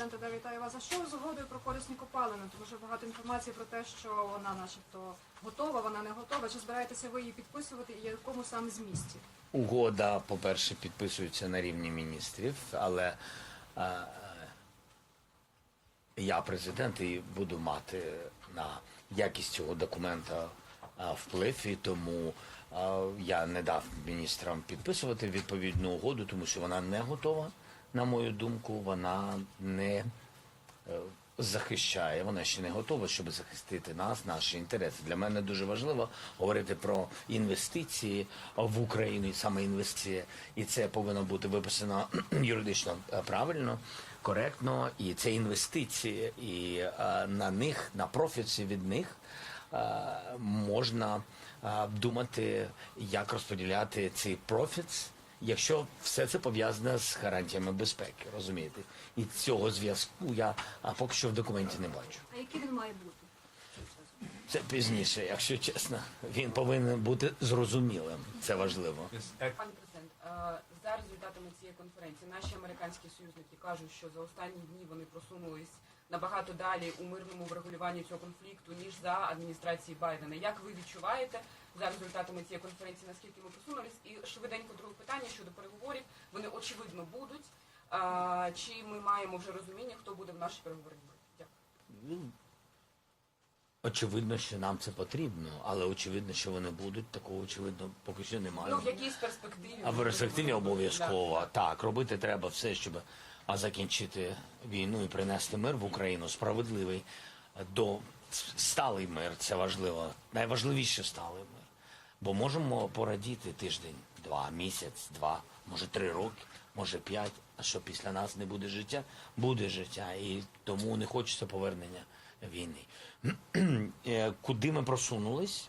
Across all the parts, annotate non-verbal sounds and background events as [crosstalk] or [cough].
президента да, вітаю вас. А що з угодою про корисні копалини? Тому що багато інформації про те, що вона, начебто, готова, вона не готова. Чи збираєтеся ви її підписувати і якому саме змісті? Угода, по-перше, підписується на рівні міністрів, але е, я президент і буду мати на якість цього документа е, вплив, і тому е, я не дав міністрам підписувати відповідну угоду, тому що вона не готова, на мою думку, вона не е, захищає. Вона ще не готова, щоб захистити нас, наші інтереси. Для мене дуже важливо говорити про інвестиції в Україну, і саме інвестиції, і це повинно бути виписано [clears throat] юридично е, правильно, коректно. І це інвестиції, і е, на них, на профіці від них е, можна е, думати, як розподіляти цей профіт якщо все це пов'язане з гарантіями безпеки, розумієте? І цього зв'язку я а, поки що в документі не бачу. А який він має бути? Це пізніше, якщо чесно. Він повинен бути зрозумілим. Це важливо. Пане президент, за результатами цієї конференції наші американські союзники кажуть, що за останні дні вони просунулись набагато далі у мирному врегулюванні цього конфлікту ніж за адміністрації Байдена. Як ви відчуваєте за результатами цієї конференції, наскільки ми просунулись? І швиденько друге питання щодо переговорів. Вони очевидно будуть. Е, Чи ми маємо вже розуміння, хто буде в нашій переговорній групі? Дякую. Очевидно, що нам це потрібно, але очевидно, що вони будуть. Такого очевидно поки що немає. Ну в якійсь перспективі А в перспективі обов'язково Да. так робити треба все, щоб закінчити війну і принести мир в Україну справедливий до сталий мир. Це важливо. Найважливіше сталий мир. Бо можемо порадіти тиждень, два, місяць, два, може три роки, може п'ять. А що після нас не буде життя? Буде життя, і тому не хочеться повернення війни. Е, Куди ми просунулись?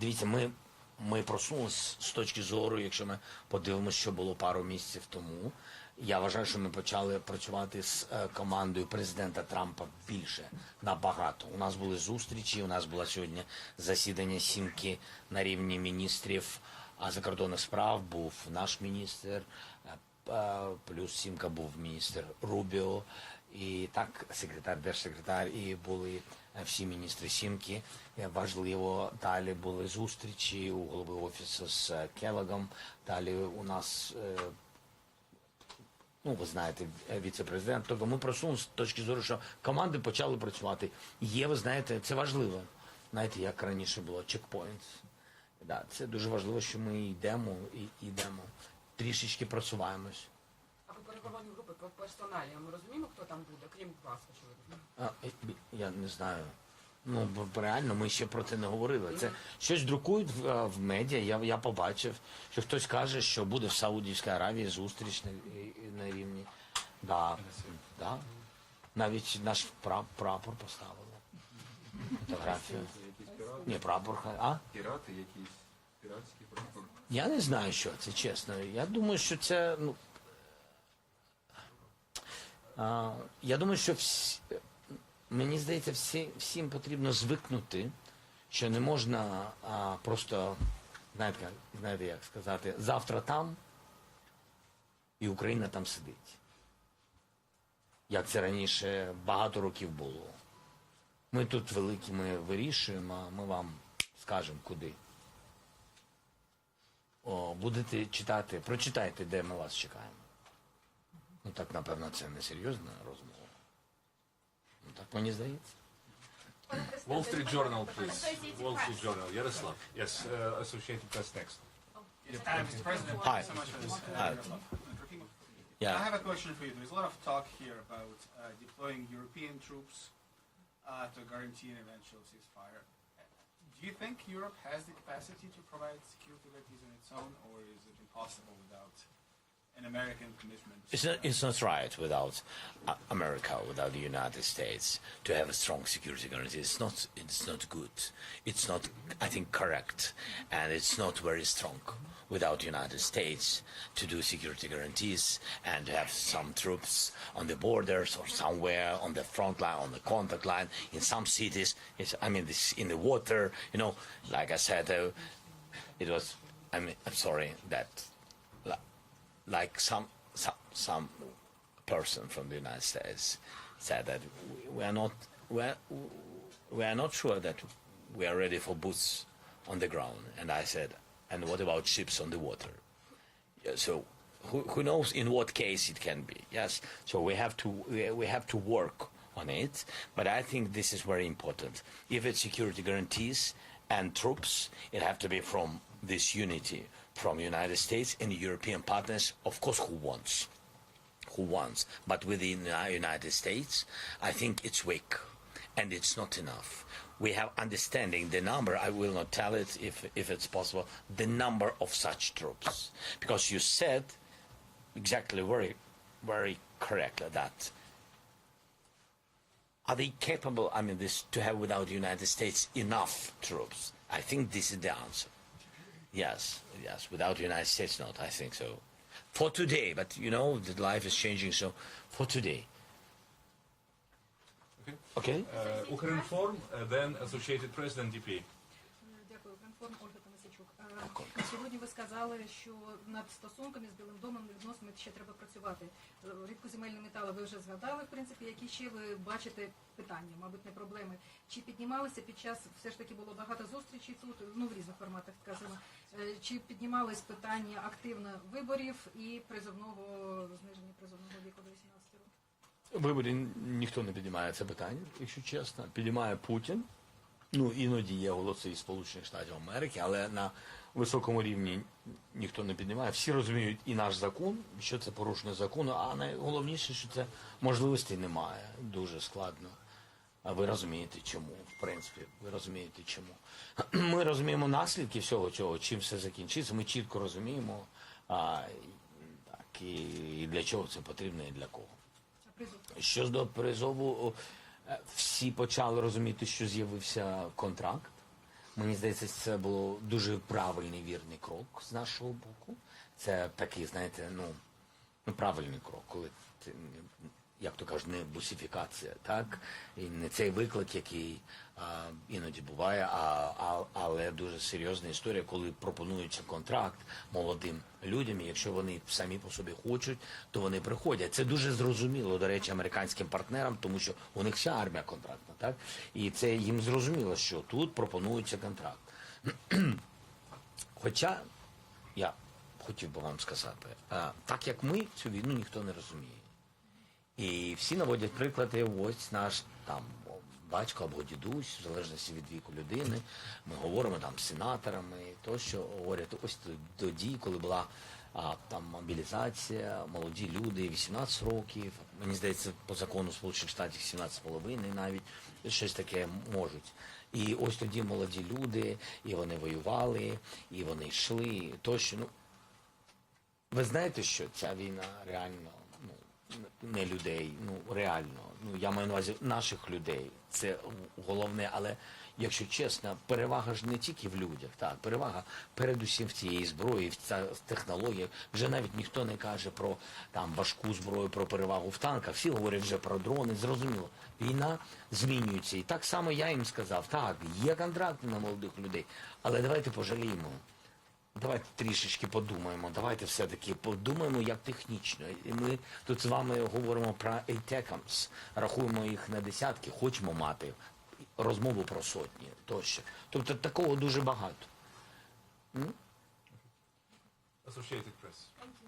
Дивіться, ми, ми просунулися з точки зору, якщо ми подивимося, що було пару місяців тому. Я вважаю, що ми почали працювати з е, командою президента Трампа більше набагато. У нас були зустрічі. У нас було сьогодні засідання сімки на рівні міністрів а закордонних справ. Був наш міністр, е, плюс сімка був міністр Рубіо. І так, секретар, держсекретар, і були всі міністри сімки. Е, Важливо, далі були зустрічі у голови офісу з е, Келлогом. Далі у нас, ну ви знаєте, віце-президент. Тобто ми просунули з точки зору, що команди почали працювати. Є, ви знаєте, це важливо. Знаєте, як раніше було чекпоінт. Да, це дуже важливо, що ми йдемо і йдемо. Трішечки просуваємось. А по переговорній групи по персоналі ми розуміємо, хто там буде, крім вас, очевидно. А, е, я не знаю. Ну, бо реально, ми ще про це не говорили. Це щось друкують в, е, в медіа. Я, я побачив, що хтось каже, що буде в Саудівській Аравії зустріч на, на рівні. Да, да. Навіть наш прапор поставили. Фотографію. Ні, прапор. А? пірати якісь, піратські прапор. Я не знаю, що це, чесно. Я думаю, що це. Ну, а, я думаю, що всі, мені здається, всі, всім потрібно звикнути, що не можна а, просто, знаєте, знаєте, як сказати, завтра там, і Україна там сидить. Як це раніше багато років було. Ми тут великі, ми вирішуємо, а ми вам скажемо куди. О, будете читати, прочитайте, де ми вас чекаємо. Ну так, напевно, це не серйозна розмова. Ну так мені здається. Wall Street Journal, please. Wall Street Journal. Yaroslav. Yes, uh, Associated Press next. Uh, Mr. President, Hi. thank you so much for this. Hi. I have a question for you. There's a lot of talk here about uh, deploying European troops uh, to guarantee an eventual ceasefire. Do you think Europe has the capacity to provide security guarantees on its own, or is it impossible without an American commitment? It's not, it's not right without uh, America, without the United States, to have a strong security guarantee. It's not, it's not good. It's not, I think, correct. And it's not very strong without the United States to do security guarantees and to have some troops on the borders or somewhere on the front line, on the contact line, in some cities. It's, I mean, this, in the water, you know, like I said, uh, it was, I mean, I'm sorry that like some some some person from the United States said that we are not we are, we are not sure that we are ready for boots on the ground. And I said, and what about ships on the water? Yeah, so who, who knows in what case it can be? Yes. So we have to we, we have to work on it. But I think this is very important. If it's security guarantees and troops, it have to be from this unity from United States and European partners, of course, who wants who wants. But within the United States, I think it's weak and it's not enough. We have understanding the number, I will not tell it if, if it's possible, the number of such troops. Because you said exactly very, very correctly that are they capable, I mean, this to have without the United States enough troops? I think this is the answer. Yes, yes. Without the United States, not. I think so. For today, but you know, the life is changing. So, for today. Okay. Okay. Uh, Ukrinform, uh, then Associated Press, then DPA. Дякую, Гринформ Ольга Танасичук. Е, Сьогодні ви сказали, що над стосунками з Білим домом відносами ще треба працювати. Е, Рідкоземельні метали ви вже згадали, в принципі, які ще ви бачите питання, мабуть, не проблеми. Чи піднімалися під час, все ж таки було багато зустрічей тут, ну в різних форматах скажімо, Е, чи піднімались питання активно виборів і призовного зниження призовного віку до 18 років? Виборі ніхто не піднімає це питання, якщо чесно. Піднімає Путін. Ну, іноді є голоси із Сполучених Штатів Америки, але на високому рівні ніхто не піднімає. Всі розуміють і наш закон, що це порушення закону, а найголовніше, що це можливостей немає. Дуже складно. А ви розумієте чому, в принципі, ви розумієте чому. [clears throat] Ми розуміємо наслідки всього цього, чим все закінчиться. Ми чітко розуміємо, а, так, і, і для чого це потрібно, і для кого. Призов? Щодо призову, всі почали розуміти, що з'явився контракт. Мені здається, це було дуже правильний вірний крок з нашого боку. Це такий, знаєте, ну, ну правильний крок, коли як то кажуть, не бусифікація, так? І не цей виклик, який а, іноді буває, а, а, але дуже серйозна історія, коли пропонується контракт молодим людям, і якщо вони самі по собі хочуть, то вони приходять. Це дуже зрозуміло, до речі, американським партнерам, тому що у них вся армія контрактна, так? І це їм зрозуміло, що тут пропонується контракт. [clears throat] Хоча я хотів би вам сказати, так як ми цю війну ніхто не розуміє. І всі наводять приклади, ось наш там батько або дідусь, в залежності від віку людини. Ми говоримо там з сенаторами, то що говорять, ось тоді, коли була а, там мобілізація, молоді люди, 18 років, мені здається, по закону Сполучених Штатів 17,5 навіть щось таке можуть. І ось тоді молоді люди, і вони воювали, і вони йшли, тощо. Ну, ви знаєте, що ця війна реально не людей, ну реально. Ну я маю на увазі наших людей. Це головне, але якщо чесно, перевага ж не тільки в людях, так, перевага передусім в цієї зброї, в ця технологіях. Вже навіть ніхто не каже про там важку зброю, про перевагу в танках. Всі говорять вже про дрони. Зрозуміло, війна змінюється. І так само я їм сказав, так, є контракти на молодих людей, але давайте пожаліємо. Давайте трішечки подумаємо. Давайте все-таки подумаємо, як технічно. І ми тут з вами говоримо про ATACMS, рахуємо їх на десятки, хочемо мати розмову про сотні тощо. Тобто такого дуже багато. Associated Press. Thank you.